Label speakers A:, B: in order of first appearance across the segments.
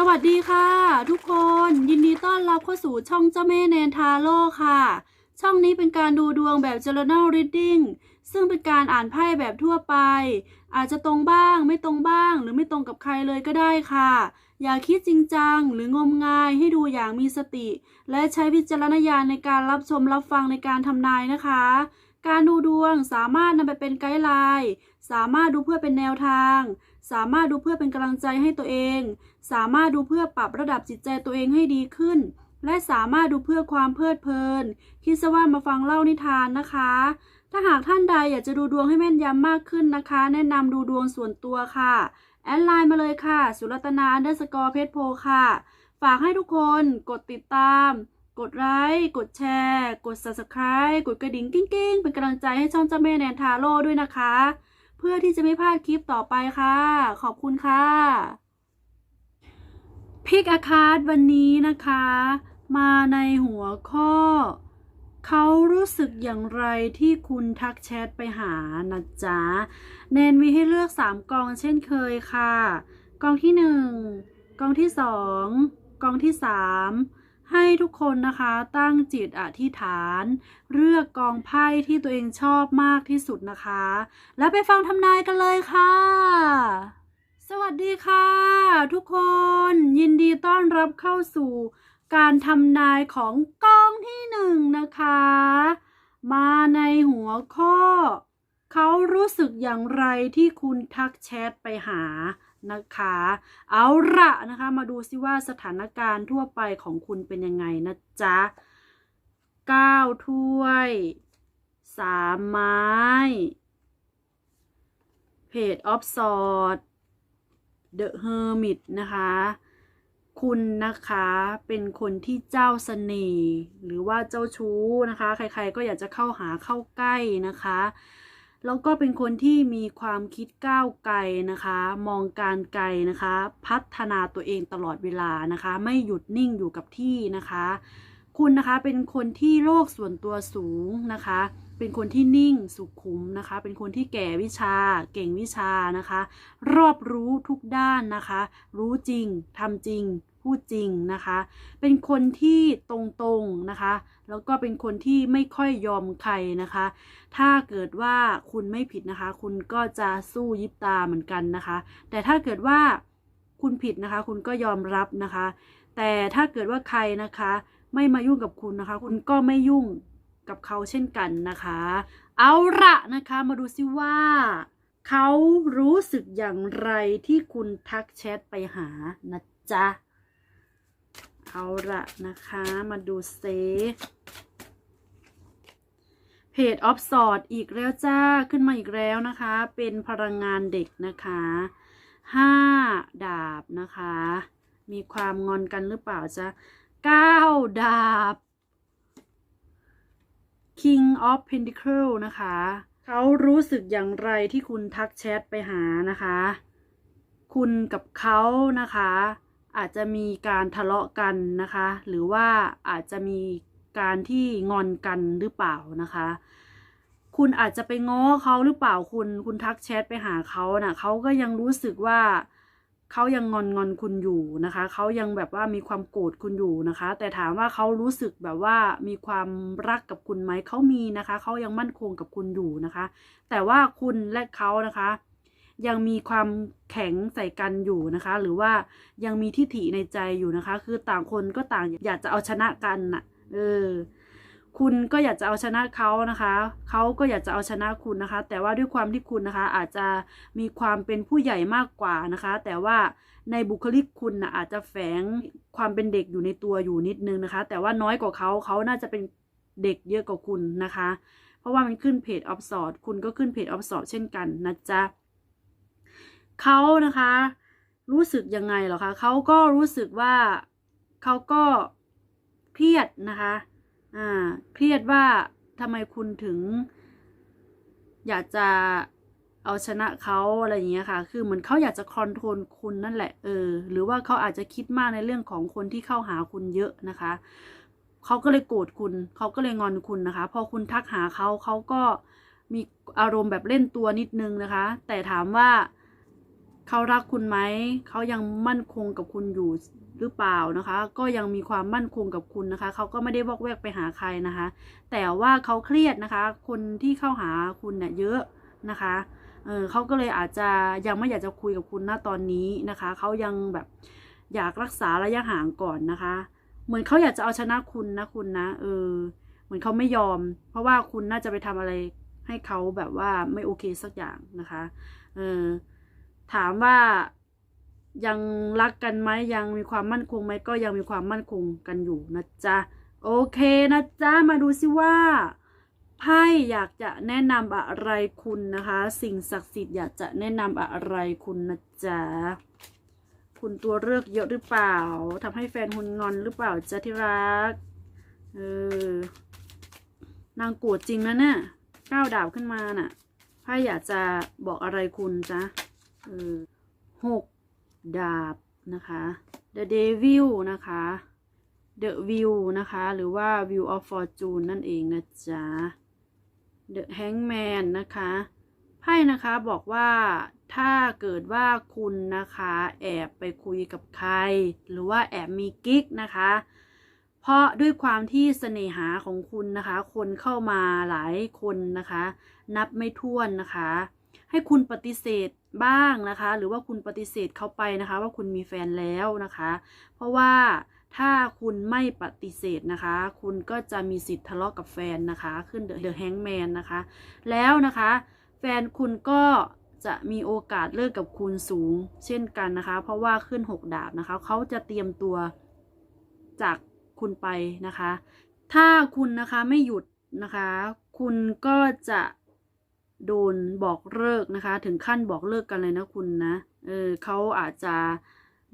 A: สวัสดีค่ะ ทุกคนยินดีต้อนรับเข้าสู่ช่องเจ้าแม่แนนทาโร่ค่ะ ช่องนี้เป็นการดูดวงแบบ journal reading ซึ่งเป็นการอ่านไพ่แบบทั่วไป อาจจะตรงบ้างไม่ตรงบ้าง หรือไม่ตรงกับใครเลยก็ได้ค่ะ อย่าคิดจริงจัง หรืองมงายให้ดูอย่างมีสติ และใช้วิจารณญาณในการรับชมรับฟังในการทำนายนะคะ การดูดวงสามารถนำไปเป็นไกด์ไลน์สามารถดูเพื่อเป็นแนวทาง สามารถดูเพื่อเป็นกำลังใจให้ตัวเอง สามารถดูเพื่อปรับระดับจิตใจตัวเองให้ดีขึ้น และสามารถดูเพื่อความเพลิดเพลิน คิดซะว่ามาฟังเล่านิทานนะคะ ถ้าหากท่านใดอยากจะดูดวงให้แม่นยำมากขึ้นนะคะ แนะนำดูดวงส่วนตัวค่ะ แอดไลน์มาเลยค่ะ สุรัตนาอันเดอร์สกอร์เพชรโพค่ะ ฝากให้ทุกคนกดติดตาม กดไลค์ กดแชร์ กด subscribe กดกระดิ่งกิ้งๆ เป็นกำลังใจให้ช่องเจ้าแม่แนนทาโร่ด้วยนะคะ เพื่อที่จะไม่พลาดคลิปต่อไปค่ะ ขอบคุณค่ะพิกอาคาดวันนี้นะคะ มาในหัวข้อ เขารู้สึกอย่างไรที่คุณทักแชทไปหานะจ๊ะแนนมีให้เลือก 3 กองเช่นเคยค่ะ กองที่ 1 กองที่ 2 กองที่ 3 ให้ทุกคนนะคะตั้งจิตอธิษฐาน เลือกกองไพ่ที่ตัวเองชอบมากที่สุดนะคะ แล้วไปฟังทำนายกันเลยค่ะ สวัสดีค่ะ ทุกคนยินดีต้อนรับเข้าสู่การทำนายของกองที่หนึ่งนะคะ มาในหัวข้อ เขารู้สึกอย่างไรที่คุณทักแชทไปหา นะคะ เอาละนะคะ มาดูซิว่าสถานการณ์ทั่วไปของคุณเป็นยังไงนะจ๊ะ9ถ้วยสามไม้เพจออฟสอด The Hermit นะคะคุณนะคะเป็นคนที่เจ้าเสน่ห์หรือว่าเจ้าชู้นะคะ ใครๆก็อยากจะเข้าหาเข้าใกล้นะคะ แล้วก็เป็นคนที่มีความคิดก้าวไกลนะคะ มองการไกลนะคะ พัฒนาตัวเองตลอดเวลานะคะ ไม่หยุดนิ่งอยู่กับที่นะคะ คุณนะคะเป็นคนที่โลกส่วนตัวสูงนะคะ เป็นคนที่นิ่งสุขุมนะคะ เป็นคนที่แก่วิชา เก่งวิชานะคะ รอบรู้ทุกด้านนะคะ รู้จริงทำจริง พูดจริงนะคะ เป็นคนที่ตรงๆนะคะ แล้วก็เป็นคนที่ไม่ค่อยยอมใครนะคะ ถ้าเกิดว่าคุณไม่ผิดนะคะ คุณก็จะสู้ยิบตาเหมือนกันนะคะ แต่ถ้าเกิดว่าคุณผิดนะคะ คุณก็ยอมรับนะคะ แต่ถ้าเกิดว่าใครนะคะ ไม่มายุ่งกับคุณนะคะ คุณก็ไม่ยุ่งกับเขาเช่นกันนะคะ เอาละนะคะ มาดูซิว่าเขารู้สึกอย่างไรที่คุณทักแชทไปหานะจ๊ะ เอาละนะคะ มาดูเซเพจออฟสอดอีกแล้วจ้า ขึ้นมาอีกแล้วนะคะ เป็นพลังงานเด็กนะคะห้าดาบนะคะ มีความงอนกันหรือเปล่าจ๊ะเก้าดาบ King of Pentacle นะคะ เขารู้สึกอย่างไรที่คุณทักแชทไปหานะคะ คุณกับเขานะคะ อาจจะมีการทะเลาะกันนะคะ หรือว่าอาจจะมีการที่งอนกันหรือเปล่านะคะ คุณอาจจะไปง้อเขาหรือเปล่าคุณคุณทักแชทไปหาเขานะ่ะเขาก็ยังรู้สึกว่าเขายังงอนงอนคุณอยู่นะคะเขายังแบบว่ามีความโกรธคุณอยู่นะคะ แต่ถามว่าเขารู้สึกแบบว่ามีความรักกับคุณไหมเขามีนะคะเขายังมั่นคงกับคุณอยู่นะคะ แต่ว่าคุณและเขานะคะ ยังมีความแข็งใส่กันอยู่นะคะ หรือว่ายังมีทิฐิในใจอยู่นะคะ คือต่างคนก็ต่างอยากจะเอาชนะกันน่ะ เออ คุณก็อยากจะเอาชนะเขานะคะเขาก็อยากจะเอาชนะคุณนะคะ แต่ว่าด้วยความที่คุณนะคะ อาจจะมีความเป็นผู้ใหญ่มากกว่านะคะ แต่ว่าในบุคลิกคุณนะอาจจะแฝงความเป็นเด็กอยู่ในตัวอยู่นิดนึงนะคะ แต่ว่าน้อยกว่าเขาเขาน่าจะเป็นเด็กเยอะกว่าคุณนะคะ เพราะว่ามันขึ้นเพจออฟสอดคุณก็ขึ้นเพจออฟสอดเช่นกันนะจ๊ะ เขานะคะ รู้สึกยังไงเหรอคะเขาก็รู้สึกว่าเขาก็เครียดนะคะ อ่า เครียดว่าทำไมคุณถึง อยากจะเอาชนะเขาอะไรอย่างเงี้ยค่ะ คือเหมือนเขาอยากจะคอนโทรลคุณนั่นแหละ เออ หรือว่าเขาอาจจะคิดมากในเรื่องของคนที่เข้าหาคุณเยอะนะคะ เขาก็เลยโกรธคุณ เขาก็เลยงอนคุณนะคะ พอคุณทักหาเขาเขาก็มีอารมณ์แบบเล่นตัวนิดนึงนะคะ แต่ถามว่า เขารักคุณไหม เขายังมั่นคงกับคุณอยู่หรือเปล่านะคะ ก็ยังมีความมั่นคงกับคุณนะคะ เขาก็ไม่ได้วอกแวกไปหาใครนะคะ แต่ว่าเขาเครียดนะคะ คนที่เข้าหาคุณเนี่ยเยอะนะคะ เออเขาก็เลยอาจจะยังไม่อยากจะคุยกับคุณณตอนนี้นะคะ เขายังแบบอยากรักษาระยะห่างก่อนนะคะ เหมือนเขาอยากจะเอาชนะคุณนะคุณนะ เออ เหมือนเขาไม่ยอม เพราะว่าคุณน่าจะไปทำอะไรให้เขาแบบว่าไม่โอเคสักอย่างนะคะ เออ ถามว่ายังรักกันไหมยังมีความมั่นคงไหมก็ยังมีความมั่นคงกันอยู่นะจ๊ะโอเคนะจ๊ะมาดูสิว่าไพ่อยากจะแนะนำอะไรคุณนะคะ สิ่งศักดิ์สิทธิ์อยากจะแนะนำอะไรคุณนะจ๊ะคุณตัวเลือกเยอะหรือเปล่าทำให้แฟนคุณงอนหรือเปล่าจ๊ะที่รักเออนางโกรธจริงนะเนี่ยก้าวดาบขึ้นมาน่ะไพ่อยากจะบอกอะไรคุณจ๊ะ หกดาบนะคะ The Devil นะคะ The View นะคะ หรือว่า View of Fortune นั่นเองนะจ๊ะ The Hangman นะคะ ไพ่นะคะบอกว่าถ้าเกิดว่าคุณนะคะ แอบไปคุยกับใคร หรือว่าแอบมีกิ๊กนะคะ เพราะด้วยความที่เสน่หาของคุณนะคะ คนเข้ามาหลายคนนะคะ นับไม่ถ้วนนะคะ ให้คุณปฏิเสธบ้างนะคะ หรือว่าคุณปฏิเสธเขาไปนะคะ ว่าคุณมีแฟนแล้วนะคะ เพราะว่าถ้าคุณไม่ปฏิเสธนะคะ คุณก็จะมีสิทธิ์ทะเลาะกับแฟนนะคะ ขึ้นเดอะแฮงแมนนะคะ แล้วนะคะ แฟนคุณก็จะมีโอกาสเลิกกับคุณสูง เช่นกันนะคะ เพราะว่าขึ้นหกดาบนะคะ เขาจะเตรียมตัวจากคุณไปนะคะ ถ้าคุณนะคะไม่หยุดนะคะ คุณก็จะ โดนบอกเลิกนะคะ ถึงขั้นบอกเลิกกันเลยนะคุณนะเออเขาอาจจะ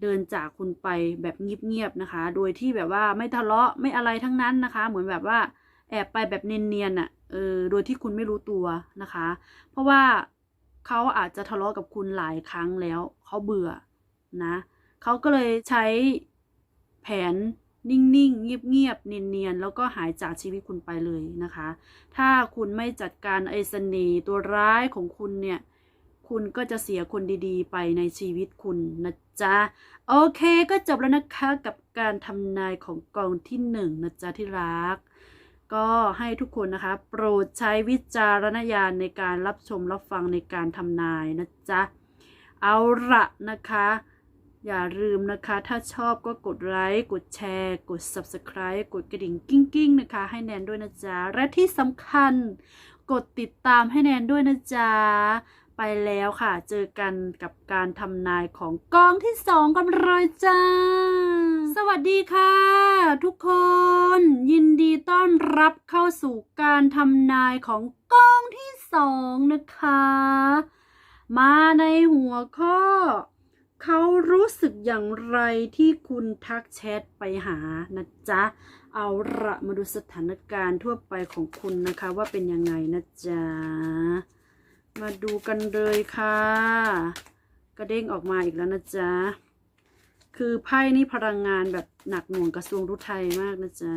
A: เดินจากคุณไปแบบเงียบๆนะคะ โดยที่แบบว่าไม่ทะเลาะไม่อะไรทั้งนั้นนะคะ เหมือนแบบว่าแอบไปแบบเนียนๆอะเออโดยที่คุณไม่รู้ตัวนะคะ เพราะว่าเขาอาจจะทะเลาะกับคุณหลายครั้งแล้วเขาเบื่อนะเขาก็เลยใช้แผน นิ่งๆ เงียบๆ เนียนๆ แล้วก็หายจากชีวิตคุณไปเลยนะคะ ถ้าคุณไม่จัดการไอ้เสน่ห์ตัวร้ายของคุณเนี่ย คุณก็จะเสียคนดีๆ ไปในชีวิตคุณนะจ๊ะ โอเคก็จบแล้วนะคะกับการทำนายของกองที่หนึ่งนะจ๊ะที่รัก ก็ให้ทุกคนนะคะ โปรดใช้วิจารณญาณในการรับชมรับฟังในการทำนายนะจ๊ะ เอาละนะคะ อย่าลืมนะคะ ถ้าชอบก็กดไลค์ กดแชร์ กด Subscribe กดกระดิ่งกิ้งกิ้งๆนะคะ ให้แนนด้วยนะจ๊ะ และที่สำคัญ กดติดตามให้แนนด้วยนะจ๊ะ ไปแล้วค่ะ เจอกันกับการทำนายของกองที่สองกันเลยจ้า สวัสดีค่ะ ทุกคน ยินดีต้อนรับเข้าสู่การทำนายของกองที่สองนะคะ มาในหัวข้อ เขารู้สึกอย่างไรที่คุณทักแชทไปหานะจ๊ะ เอาละมาดูสถานการณ์ทั่วไปของคุณนะคะ ว่าเป็นยังไงนะจ๊ะ มาดูกันเลยค่ะ กระเด้งออกมาอีกแล้วนะจ๊ะ คือไพ่นี่พลังงานแบบหนักหน่วงกระทรวงรุไทยมากนะจ๊ะ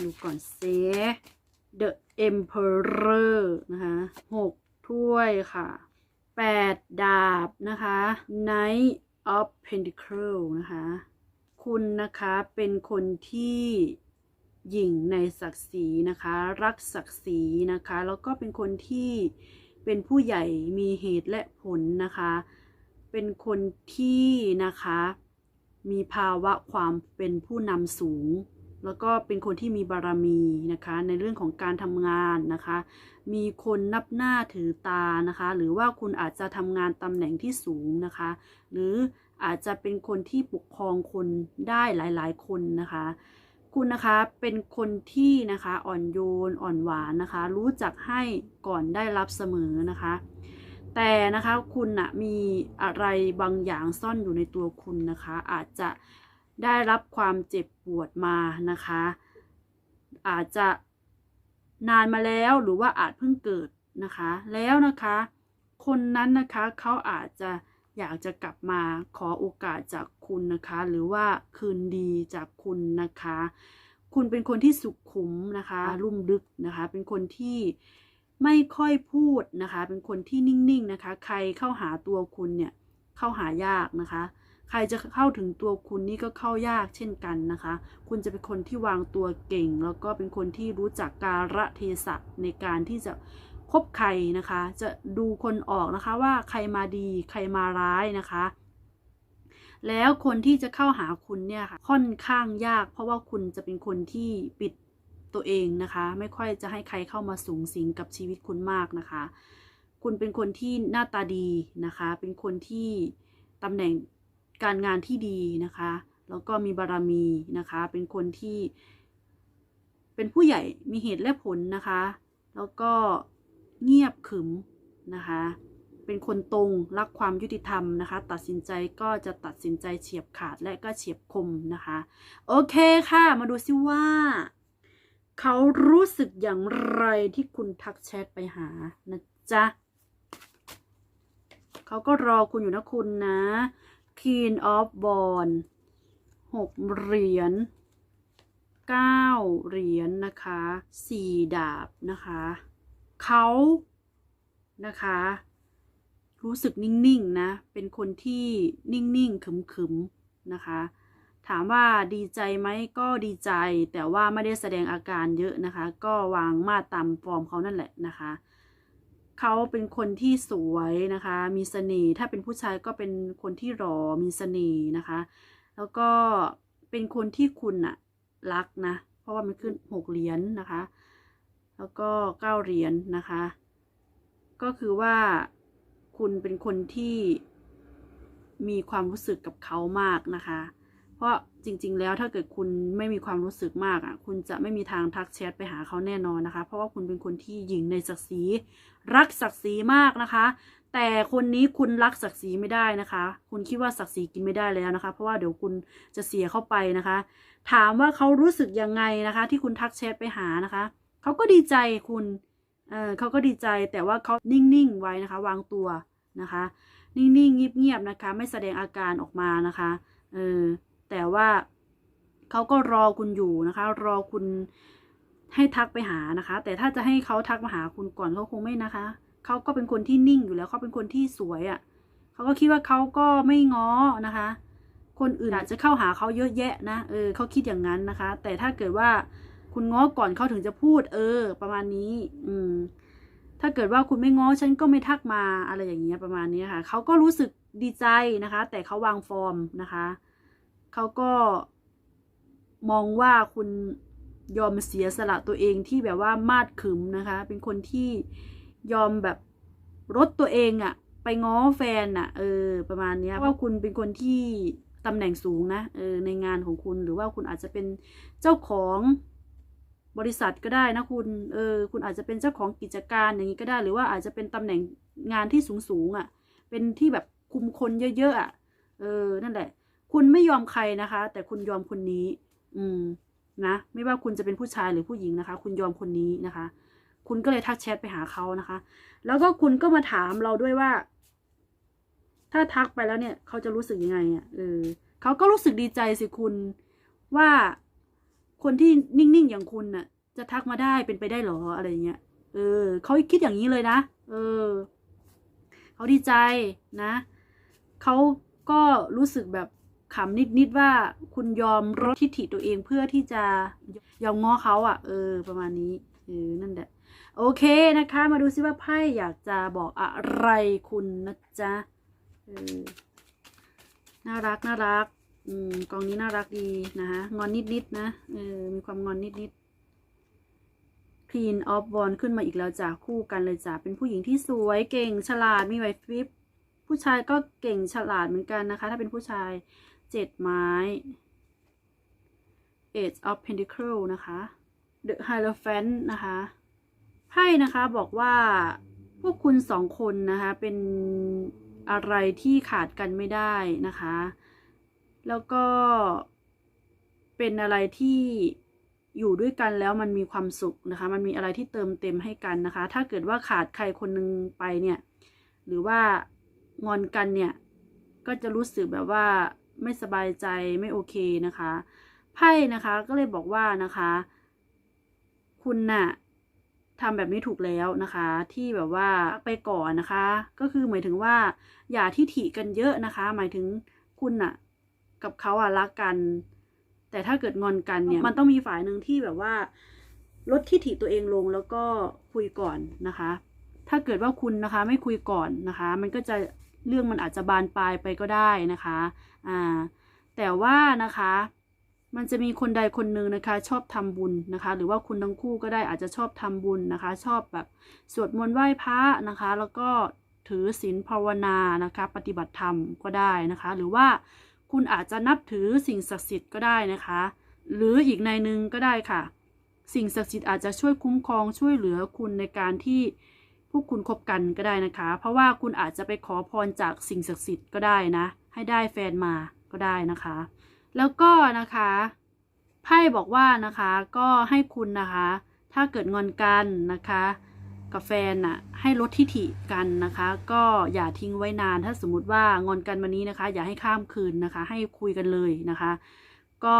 A: ดูก่อนเซ The Emperor นะคะหกถ้วยค่ะ แปดดาบนะคะ Knight of Pentacles นะคะ คุณนะคะเป็นคนที่หยิ่งในศักดิ์ศรีนะคะ รักศักดิ์ศรีนะคะ แล้วก็เป็นคนที่เป็นผู้ใหญ่มีเหตุและผลนะคะ เป็นคนที่นะคะ มีภาวะความเป็นผู้นำสูง แล้วก็เป็นคนที่มีบารมีนะคะในเรื่องของการทำงานนะคะ มีคนนับหน้าถือตานะคะ หรือว่าคุณอาจจะทำงานตำแหน่งที่สูงนะคะ หรืออาจจะเป็นคนที่ปกครองคนได้หลายๆ คนนะคะ คุณนะคะเป็นคนที่นะคะอ่อนโยนอ่อนหวานนะคะ รู้จักให้ก่อนได้รับเสมอนะคะ แต่นะคะคุณนะมีอะไรบางอย่างซ่อนอยู่ในตัวคุณนะคะ อาจจะ ได้รับความเจ็บปวดมานะคะ อาจจะนานมาแล้วหรือว่าอาจเพิ่งเกิดนะคะ แล้วนะคะ คนนั้นนะคะเขาอาจจะอยากจะกลับมาขอโอกาสจากคุณนะคะ หรือว่าคืนดีจากคุณนะคะ คุณเป็นคนที่สุขุมนะคะ ลุ่มลึกนะคะ เป็นคนที่ไม่ค่อยพูดนะคะ เป็นคนที่นิ่งๆนะคะ ใครเข้าหาตัวคุณเนี่ยเข้าหายากนะคะ ใครจะเข้าถึงตัวคุณนี่ก็เข้ายากเช่นกันนะคะ คุณจะเป็นคนที่วางตัวเก่ง แล้วก็เป็นคนที่รู้จักการะเทศะในการที่จะคบใครนะคะ จะดูคนออกนะคะว่าใครมาดีใครมาร้ายนะคะแล้วคนที่จะเข้าหาคุณเนี่ยค่ะค่อนข้างยาก เพราะว่าคุณจะเป็นคนที่ปิดตัวเองนะคะ ไม่ค่อยจะให้ใครเข้ามาสูงสิงกับชีวิตคุณมากนะคะ คุณเป็นคนที่หน้าตาดีนะคะ เป็นคนที่ตำแหน่ง การงานที่ดีนะคะ แล้วก็มีบารมีนะคะ เป็นคนที่ เป็นผู้ใหญ่มีเหตุและผลนะคะ แล้วก็เงียบขรึมนะคะ เป็นคนตรงรักความยุติธรรมนะคะ ตัดสินใจก็จะตัดสินใจเฉียบขาดและก็เฉียบคมนะคะ โอเคค่ะ มาดูซิว่าเขารู้สึกอย่างไรที่คุณทักแชทไปหานะจ๊ะเขาก็รอคุณอยู่นะคุณนะ King of b a l l หกเหรียญเก้าเหรียญนะคะสี่ดาบนะคะเขานะคะ รู้สึกนิ่งๆนะ เป็นคนที่นิ่งๆขึมๆนะคะ ถามว่าดีใจไหมก็ดีใจ แต่ว่าไม่ได้แสดงอาการเยอะนะคะ ก็วางมาตามฟอร์มเขานั่นแหละนะคะ เขาเป็นคนที่สวยนะคะ มีเสน่ห์ ถ้าเป็นผู้ชายก็เป็นคนที่หล่อ มีเสน่ห์นะคะ แล้วก็เป็นคนที่คุณอะรักนะ เพราะว่ามันขึ้นหกเหรียญนะคะ แล้วก็เก้าเหรียญนะคะ ก็คือว่าคุณเป็นคนที่มีความรู้สึกกับเขามากนะคะ เพราะ จริง ๆ แล้วถ้าเกิดคุณไม่มีความรู้สึกมากอะ คุณจะไม่มีทางทักแชทไปหาเขาแน่นอนนะคะ เพราะว่าคุณเป็นคนที่หญิงในศักดิ์ศรีรักศักดิ์ศรีมากนะคะ แต่คนนี้คุณรักศักดิ์ศรีไม่ได้นะคะ คุณคิดว่าศักดิ์ศรีกินไม่ได้แล้วนะคะ เพราะว่าเดี๋ยวคุณจะเสียเข้าไปนะคะ ถามว่าเขารู้สึกยังไงนะคะ ที่คุณทักแชทไปหานะคะเขาก็ดีใจคุณเออเขาก็ดีใจแต่ว่าเขานิ่งๆไว้นะคะ วางตัวนะคะ นิ่งๆเงียบๆนะคะ ไม่แสดงอาการออกมานะคะเออ แต่ว่าเขาก็รอคุณอยู่นะคะ รอคุณให้ทักไปหานะคะ แต่ถ้าจะให้เขาทักมาหาคุณก่อนเขาคงไม่นะคะ เขาก็เป็นคนที่นิ่งอยู่แล้วเขาเป็นคนที่สวยอะ่ะเขาก็คิดว่าเขาก็ไม่ง้อนะคะ คนอื่นอาจจะเข้าหาเขาเยอะแยะนะ เออเขาคิดอย่างนั้นนะคะ แต่ถ้าเกิดว่าคุณง้อก่อนเขาถึงจะพูด เออ ประมาณนี้ อืม ถ้าเกิดว่าคุณไม่ง้อฉันก็ไม่ทักมาอะไรอย่างเงี้ยประมาณนี้ค่ะเขาก็รู้สึกดีใจนะคะ แต่เขาวางฟอร์มนะคะ เขาก็มองว่าคุณยอมเสียสละตัวเองที่แบบว่ามาดขึมนะคะ เป็นคนที่ยอมแบบลดตัวเองอะไปง้อแฟนอะเออ ประมาณเนี้ยว่าคุณเป็นคนที่ตำแหน่งสูงนะเออในงานของคุณหรือว่าคุณอาจจะเป็นเจ้าของบริษัทก็ได้นะคุณเออคุณอาจจะเป็นเจ้าของกิจการอย่างนี้ก็ได้ หรือว่าอาจจะเป็นตำแหน่งงานที่สูงสูงอะ เป็นที่แบบคุมคนเยอะๆอะเออนั่นแหละ คุณไม่ยอมใครนะคะ แต่คุณยอมคนนี้ อืมนะไม่ว่าคุณจะเป็นผู้ชายหรือผู้หญิงนะคะ คุณยอมคนนี้นะคะ คุณก็เลยทักแชทไปหาเขานะคะ แล้วก็คุณก็มาถามเราด้วยว่า ถ้าทักไปแล้วเนี่ยเขาจะรู้สึกยังไงอะเออเขาก็รู้สึกดีใจสิคุณว่าคนที่นิ่งๆอย่างคุณน่ะ จะทักมาได้เป็นไปได้หรออะไรเงี้ยเออเขาคิดอย่างนี้เลยนะเออเขาดีใจนะเขาก็รู้สึกแบบ ขำนิดๆว่าคุณยอมลดทิฐิตัวเองเพื่อที่จะยอมง้อเขาอะ เออ ประมาณนี้เออนั่นแหละโอเคนะคะ มาดูซิว่าไพ่อยากจะบอกอะไรคุณนะจ๊ะเออน่ารักน่ารัก อืมกองนี้น่ารักดีนะคะงอนนิดๆนะเออมีความงอนนิดๆ Queen of w a n d ขึ้นมาอีกแล้วจ้ะคู่กันเลยจ้ะเป็นผู้หญิงที่สวยเก่งฉลาดมีไหวพริบผู้ชายก็เก่งฉลาดเหมือนกันนะคะ ถ้าเป็นผู้ชาย เจ็ดไม้ Eight of Pentacle นะคะ The Hierophant นะคะไพ่นะคะบอกว่าพวกคุณสองคนนะคะ เป็นอะไรที่ขาดกันไม่ได้นะคะ แล้วก็เป็นอะไรที่อยู่ด้วยกันแล้วมันมีความสุขนะคะ มันมีอะไรที่เติมเต็มให้กันนะคะ ถ้าเกิดว่าขาดใครคนหนึงไปเนี่ย หรือว่างอนกันเนี่ย ก็จะรู้สึกแบบว่า ไม่สบายใจไม่โอเคนะคะไพ่นะคะก็เลยบอกว่านะคะ คุณน่ะทำแบบนี้ถูกแล้วนะคะ ที่แบบว่าไปก่อนนะคะ ก็คือหมายถึงว่า อย่าที่ถิกันเยอะนะคะ หมายถึงคุณอะกับเขาอะรักกัน แต่ถ้าเกิดงอนกันเนี่ย มันต้องมีฝ่ายหนึ่งที่แบบว่า ลดที่ถิตัวเองลงแล้วก็คุยก่อนนะคะ ถ้าเกิดว่าคุณนะคะ ไม่คุยก่อนนะคะ มันก็จะ เรื่องมันอาจจะบานปลายไปก็ได้นะคะอ่าแต่ว่านะคะมันจะมีคนใดคนหนึ่งนะคะ ชอบทำบุญนะคะ หรือว่าคุณทั้งคู่ก็ได้อาจจะชอบทำบุญนะคะ ชอบแบบสวดมนต์ไหว้พระนะคะ แล้วก็ถือศีลภาวนานะคะ ปฏิบัติธรรมก็ได้นะคะ หรือว่าคุณอาจจะนับถือสิ่งศักดิ์สิทธิ์ก็ได้นะคะ หรืออีกในหนึ่งก็ได้ค่ะ สิ่งศักดิ์สิทธิ์อาจจะช่วยคุ้มครองช่วยเหลือคุณในการที่ พวกคุณคบกันก็ได้นะคะ เพราะว่าคุณอาจจะไปขอพรจากสิ่งศักดิ์สิทธิ์ก็ได้นะ ให้ได้แฟนมาก็ได้นะคะ แล้วก็นะคะไพ่บอกว่านะคะก็ให้คุณนะคะ ถ้าเกิดงอนกันนะคะกับแฟนน่ะให้ลดทิฐิกันนะคะ ก็อย่าทิ้งไว้นานถ้าสมมติว่างอนกันวันนี้นะคะ อย่าให้ข้ามคืนนะคะ ให้คุยกันเลยนะคะ ก็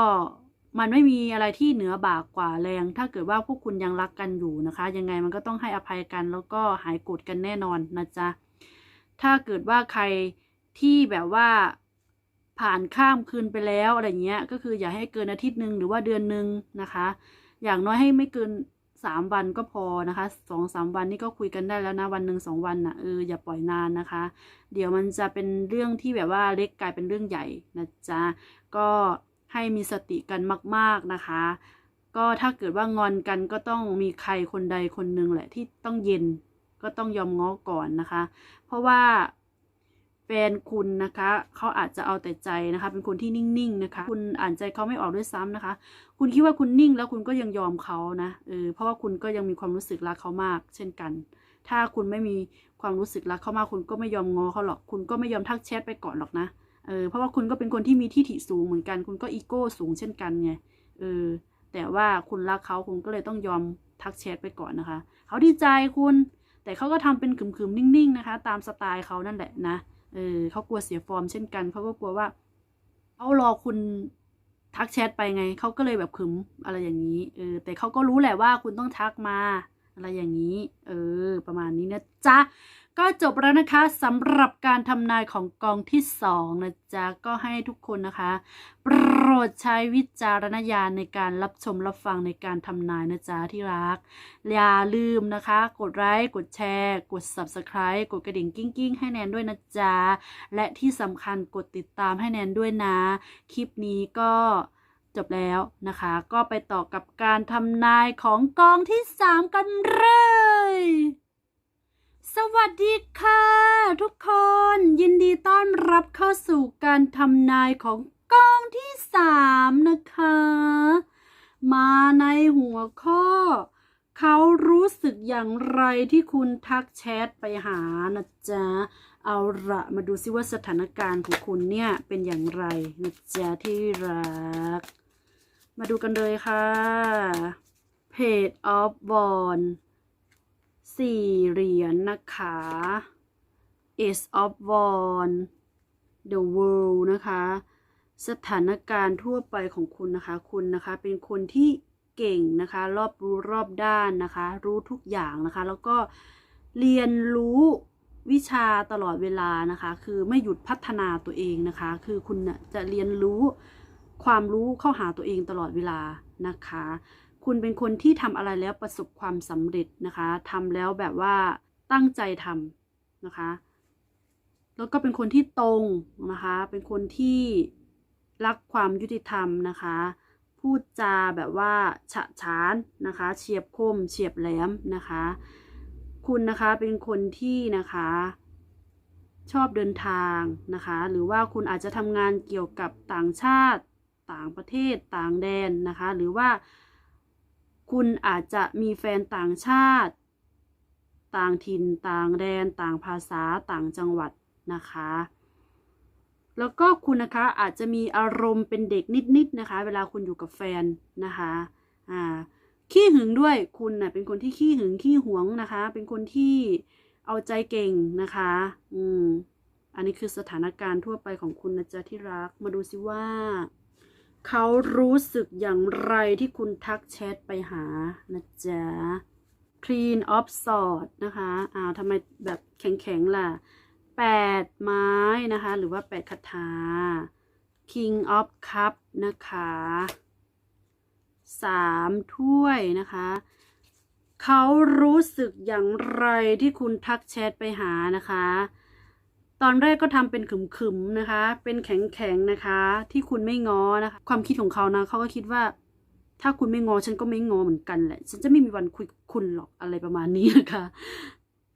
A: มันไม่มีอะไรที่เหนือบากกว่าแรง ถ้าเกิดว่าพวกคุณยังรักกันอยู่นะคะ ยังไงมันก็ต้องให้อภัยกันแล้วก็หายโกรธกันแน่นอนนะจ๊ะ ถ้าเกิดว่าใครที่แบบว่าผ่านข้ามคืนไปแล้วอะไรเงี้ย ก็คืออย่าให้เกินอาทิตย์หนึ่งหรือว่าเดือนหนึ่งนะคะ อย่างน้อยให้ไม่เกินสามวันก็พอนะคะสองสามวันนี่ก็คุยกันได้แล้วนะวันหนึ่งสองวันนะ่ะเอออย่าปล่อยนานนะคะ เดี๋ยวมันจะเป็นเรื่องที่แบบว่าเล็กกลายเป็นเรื่องใหญ่นะจ๊ะก็ ให้มีสติกันมาก ๆนะคะ ก็ถ้าเกิดว่างอนกันก็ต้องมีใครคนใดคนหนึ่งแหละที่ต้องเย็นก็ต้องยอมง้อก่อนนะคะ เพราะว่าแฟนคุณนะคะเขาอาจจะเอาแต่ใจนะคะ เป็นคนที่นิ่งๆนะคะ คุณอ่านใจเขาไม่ออกด้วยซ้ำนะคะ คุณคิดว่าคุณนิ่งแล้วคุณก็ยังยอมเขานะเออเพราะว่าคุณก็ยังมีความรู้สึกรักเขามาก เช่นกัน ถ้าคุณไม่มีความรู้สึกรักเขามากคุณก็ไม่ยอมง้อเขาหรอก คุณก็ไม่ยอมทักแชทไปก่อนหรอกนะ เออเพราะว่าคุณก็เป็นคนที่มีที่ถิสูงเหมือนกัน คุณก็อีโก้สูงเช่นกันไงเออแต่ว่าคุณรักเขาคุณก็เลยต้องยอมทักแชทไปก่อนนะคะเขาดีใจคุณ แต่เขาก็ทำเป็นขึมๆนิ่งๆนะคะ ตามสไตล์เขานั่นแหละนะเออเขากลัวเสียฟอร์มเช่นกันเขาก็กลัวว่าเขารอคุณทักแชทไปไงเขาก็เลยแบบขึมอะไรอย่างนี้เออแต่เขาก็รู้แหละว่าคุณต้องทักมาอะไรอย่างนี้ เออ ประมาณนี้นะจ๊ะ ก็จบแล้วนะคะสำหรับการทำนายของกองที่สองนะจ๊ะ ก็ให้ทุกคนนะคะ โปรดใช้วิจารณญาณในการรับชมรับฟังในการทำนายนะจ๊ะที่รัก อย่าลืมนะคะ กดไลค์กดแชร์ กด Subscribe กดกระดิ่งกิ้งกิ้งให้แนนด้วยนะจ๊ะ และที่สำคัญกดติดตามให้แนนด้วยนะ คลิปนี้ก็จบแล้วนะคะ ก็ไปต่อกับการทำนายของกองที่ 3 กันเลย สวัสดีค่ะ ทุกคนยินดีต้อนรับเข้าสู่การทำนายของกองที่3นะคะ มาในหัวข้อ เขารู้สึกอย่างไรที่คุณทักแชทไปหานะจ๊ะ เอาละมาดูซิว่าสถานการณ์ของคุณเนี่ยเป็นอย่างไรนะจ๊ะที่รัก มาดูกันเลยค่ะ Page of Wands สี่เหรียญนะคะ Ace of Wands The World นะคะ สถานการณ์ทั่วไปของคุณนะคะ คุณนะคะเป็นคนที่เก่งนะคะ รอบรู้รอบด้านนะคะ รู้ทุกอย่างนะคะ แล้วก็เรียนรู้วิชาตลอดเวลานะคะ คือไม่หยุดพัฒนาตัวเองนะคะ คือคุณน่ะจะเรียนรู้ความรู้เข้าหาตัวเองตลอดเวลานะคะ คุณเป็นคนที่ทำอะไรแล้วประสบความสำเร็จนะคะทำแล้วแบบว่าตั้งใจทำนะคะ แล้วก็เป็นคนที่ตรงนะคะ เป็นคนที่รักความยุติธรรมนะคะ พูดจาแบบว่าฉะฉานนะคะ เฉียบคม เฉียบแหลมนะคะ คุณนะคะเป็นคนที่นะคะชอบเดินทางนะคะ หรือว่าคุณอาจจะทำงานเกี่ยวกับต่างชาติ ต่างประเทศ ต่างแดนนะคะ หรือว่า คุณอาจจะมีแฟนต่างชาติ ต่างถิ่น ต่างแดน ต่างภาษา ต่างจังหวัดนะคะ แล้วก็คุณนะคะอาจจะมีอารมณ์เป็นเด็กนิดๆนะคะ เวลาคุณอยู่กับแฟนนะคะ อ่า ขี้หึงด้วย คุณน่ะเป็นคนที่ขี้หึง ขี้หวงนะคะ เป็นคนที่เอาใจเก่งนะคะ อืม อันนี้คือสถานการณ์ทั่วไปของคุณนะจ๊ะที่รัก มาดูสิว่า เขารู้สึกอย่างไรที่คุณทักแชทไปหานะจ๊ะ Queen of Swords นะคะอ้าวทำไมแบบแข็งๆล่ะแปดไม้นะคะ หรือว่าแปดคาถา King of Cup นะคะสามถ้วยนะคะเขารู้สึกอย่างไรที่คุณทักแชทไปหานะคะ ตอนแรกก็ทำเป็นขึมๆนะคะ เป็นแข็งๆนะคะ ที่คุณไม่ง้อนะคะ ความคิดของเขานะเขาก็คิดว่า ถ้าคุณไม่งอฉันก็ไม่งอเหมือนกันแหละ ฉันจะไม่มีวันคุยกับคุณหรอกอะไรประมาณนี้นะคะ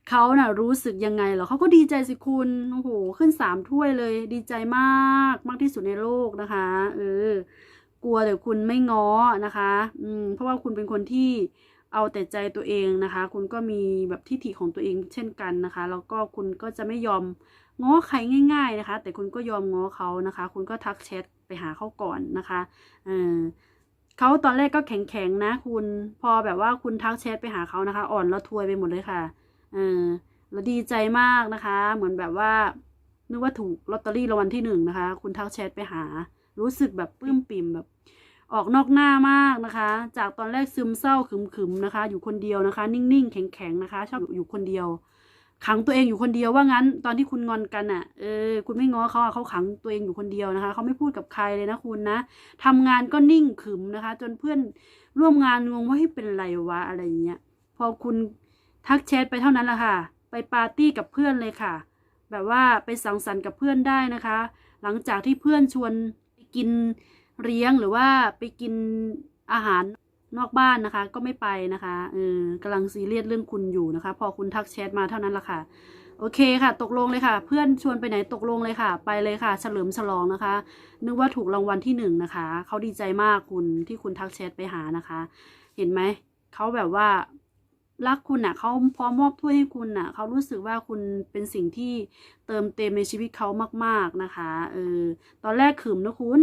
A: เขาน่ะรู้สึกยังไงเหรอเขาก็ดีใจสิคุณโอ้โหขึ้นสามถ้วยเลย ดีใจมากมากที่สุดในโลกนะคะเออกลัวแต่คุณไม่ง้อนะคะ อืมเพราะว่าคุณเป็นคนที่เอาแต่ใจตัวเองนะคะ คุณก็มีแบบทิฐิของตัวเองเช่นกันนะคะ แล้วก็คุณก็จะไม่ยอม ง้อใครง่าย ๆนะคะ แต่คุณก็ยอมง้อเขานะคะ คุณก็ทักแชทไปหาเขาก่อนนะคะเออเขาตอนแรกก็แข็งๆนะ คุณพอแบบว่าคุณทักแชทไปหาเขานะคะ อ่อนละทวยไปหมดเลยค่ะเออแล้วดีใจมากนะคะ เหมือนแบบว่านึกว่าถูกลอตเตอรี่รางวัลที่หนึ่งนะคะ คุณทักแชทไปหา รู้สึกแบบปลื้มปิ่มแบบ ออกนอกหน้ามากนะคะ จากตอนแรกซึมเศร้าขึมๆนะคะ อยู่คนเดียวนะคะ นิ่งๆ แข็งๆนะคะ ชอบอยู่คนเดียว ขังตัวเองอยู่คนเดียวว่างั้น ตอนที่คุณงอนกันอะเออคุณไม่ง้อเขาอะเขาขังตัวเองอยู่คนเดียวนะคะเขาไม่พูดกับใครเลยนะคุณนะทำงานก็นิ่งขึมนะคะ จนเพื่อนร่วมงานงงว่าให้เป็นไรวะอะไรอย่างเงี้ยพอคุณทักแชทไปเท่านั้นแหละค่ะ ไปปาร์ตี้กับเพื่อนเลยค่ะ แบบว่าไปสังสรรค์กับเพื่อนได้นะคะ หลังจากที่เพื่อนชวนไปกินเลี้ยงหรือว่าไปกินอาหาร นอกบ้านนะคะ ก็ไม่ไปนะคะ เออกำลังซีเรียสเรื่องคุณอยู่นะคะ พอคุณทักแชทมาเท่านั้นละค่ะ โอเคค่ะ ตกลงเลยค่ะ เพื่อนชวนไปไหนตกลงเลยค่ะ ไปเลยค่ะ เฉลิมฉลองนะคะ นึกว่าถูกรางวัลที่หนึ่งนะคะ เขาดีใจมากคุณที่คุณทักแชทไปหานะคะ เห็นไหม เขาแบบว่ารักคุณอะเขาพร้อมมอบถ้วยให้คุณอะเขารู้สึกว่าคุณเป็นสิ่งที่เติมเต็มในชีวิตเขามาก ๆนะคะ เออ ตอนแรกขึมนะคุณ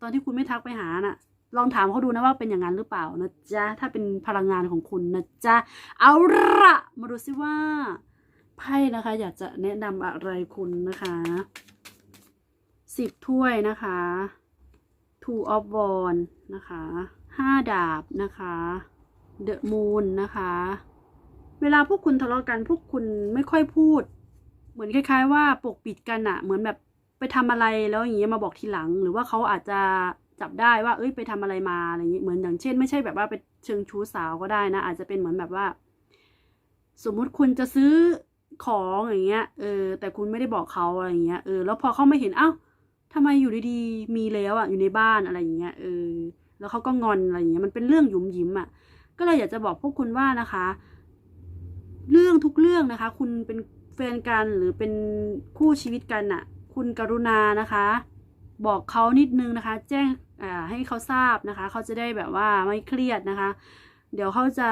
A: ตอนที่คุณไม่ทักไปหาน่ะ ลองถามเขาดูนะว่าเป็นอย่างนั้นหรือเปล่านะจ๊ะ ถ้าเป็นพลังงานของคุณนะจ๊ะ เอาละมาดูซิว่าไพ่นะคะ อยากจะแนะนำอะไรคุณนะคะสิบถ้วยนะคะ two of wand นะคะห้าดาบนะคะ the moon นะคะ เวลาพวกคุณทะเลาะกัน พวกคุณไม่ค่อยพูด เหมือนคล้าย ๆ ว่าปกปิดกันอะเหมือนแบบไปทำอะไรแล้วอย่างเงี้ยมาบอกทีหลัง หรือว่าเขาอาจจะ จับได้ว่าเอ้ยไปทำอะไรมาอะไรอย่างเงี้ยเหมือนอย่างเช่น ไม่ใช่แบบว่าไปเชิงชู้สาวก็ได้นะ อาจจะเป็นเหมือนแบบว่า สมมุติคุณจะซื้อของอย่างเงี้ยเออแต่คุณไม่ได้บอกเขาอะไรอย่างเงี้ยเออแล้วพอเขาไม่เห็นเอ้าทำไมอยู่ดีๆมีแล้วอะอยู่ในบ้านอะไรอย่างเงี้ยเออแล้วเขาก็งอนอะไรอย่างเงี้ยมันเป็นเรื่องหยุมยิ้มอะก็เลยอยากจะบอกพวกคุณว่านะคะ เรื่องทุกเรื่องนะคะ คุณเป็นแฟนกันหรือเป็นคู่ชีวิตกันน่ะ คุณกรุณานะคะ บอกเขานิดนึงนะคะ แจ้งให้เขาทราบนะคะ เขาจะได้แบบว่าไม่เครียดนะคะ เดี๋ยวเขาจะ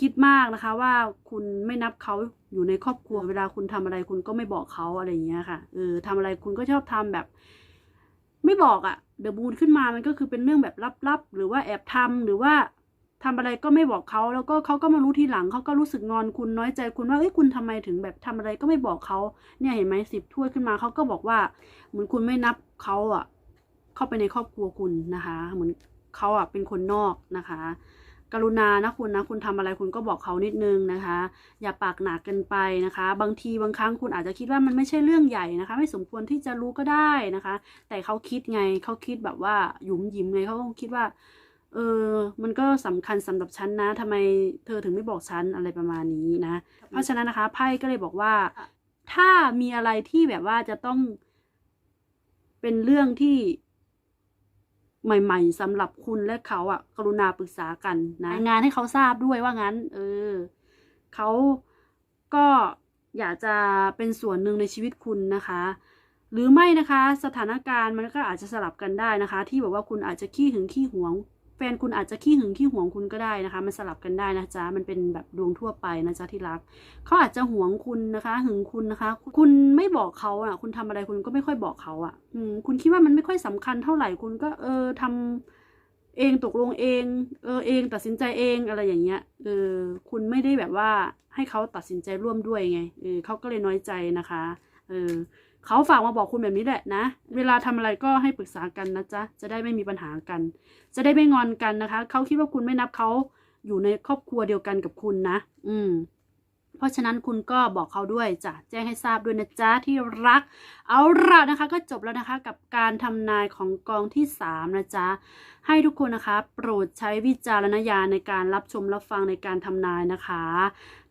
A: คิดมากนะคะว่าคุณไม่นับเขาอยู่ในครอบครัวเวลาคุณทำอะไรคุณก็ไม่บอกเขาอะไรอย่างเงี้ยค่ะเออทำอะไรคุณก็ชอบทำแบบ ไม่บอกอะ่ะเดอะบูนขึ้นมามันก็คือเป็นเรื่องแบบลับๆหรือว่าแอบทำหรือว่าทำอะไรก็ไม่บอกเขาแล้วก็เขาก็มารู้ทีหลังเขาก็รู้สึกงอนคุณน้อยใจคุณว่าเอ้ยคุณทำไมถึงแบบทำอะไรก็ไม่บอกเขาเนี่ยเห็นไหมสิบถ้วยขึ้นมาเขาก็บอกว่าเหมือนคุณไม่นับ เขาอะเข้าไปในครอบครัวคุณนะคะ เหมือนเขาอะเป็นคนนอกนะคะ กรุณานะคุณนะคุณทำอะไรคุณก็บอกเขานิดนึงนะคะ อย่าปากหนักเกินไปนะคะ บางทีบางครั้งคุณอาจจะคิดว่ามันไม่ใช่เรื่องใหญ่นะคะ ไม่สมควรที่จะรู้ก็ได้นะคะ แต่เขาคิดไงเขาคิดแบบว่าหยุมหยิมไงเขาคงคิดว่าเออ มันก็สำคัญสำหรับฉันนะทำไมเธอถึงไม่บอกฉันอะไรประมาณนี้นะ เพราะฉะนั้นนะคะไพ่ก็เลยบอกว่า ถ้ามีอะไรที่แบบว่าจะต้อง เป็นเรื่องที่ใหม่ ๆสำหรับคุณและเขาอะ กรุณาปรึกษากันนะงานให้เขาทราบด้วยว่างั้น เออเขาก็อยากจะเป็นส่วนหนึ่งในชีวิตคุณนะคะ หรือไม่นะคะ สถานการณ์มันก็อาจจะสลับกันได้นะคะ ที่แบบว่าคุณอาจจะขี้หึงขี้หวง ฟนคุณอาจจะขี้หึงขี้หวงคุณก็ได้นะคะ มันสลับกันได้นะจ๊ะ มันเป็นแบบดวงทั่วไปนะจ๊ะที่รัก เขาอาจจะหวงคุณนะคะ หึงคุณนะคะ คุณไม่บอกเขาอะ คุณทำอะไรคุณก็ไม่ค่อยบอกเขาอะอืมคุณคิดว่ามันไม่ค่อยสำคัญเท่าไหร่ คุณก็เออทำเองตกลงเอง เออเองตัดสินใจเองอะไรอย่างเงี้ย เออ คุณไม่ได้แบบว่าให้เขาตัดสินใจร่วมด้วยไง เออเขาก็เลยน้อยใจนะคะ เออ เขาฝากมาบอกคุณแบบนี้แหละนะ เวลาทำอะไรก็ให้ปรึกษากันนะจ๊ะ จะได้ไม่มีปัญหากัน จะได้ไม่งอนกันนะคะ เขาคิดว่าคุณไม่นับเขาอยู่ในครอบครัวเดียวกันกับคุณนะ อืม เพราะฉะนั้นคุณก็บอกเขาด้วยจ้ะ แจ้งให้ทราบด้วยนะจ๊ะที่รัก เอาละนะคะ ก็จบแล้วนะคะ กับการทำนายของกองที่สามนะจ๊ะ ให้ทุกคนนะคะ โปรดใช้วิจารณญาณในการรับชมรับฟังในการทำนายนะคะ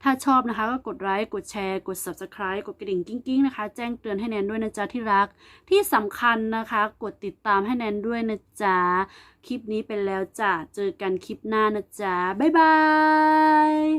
A: ถ้าชอบนะคะก็กดไลค์กดแชร์ กด subscribe กดกระดิ่งกิ้งๆนะคะแจ้งเตือนให้แนนด้วยนะจ๊ะที่รัก ที่สำคัญนะคะ กดติดตามให้แนนด้วยนะจ๊ะคลิปนี้เป็นแล้วจ้ะเจอกันคลิปหน้านะจ๊ะบ๊ายบาย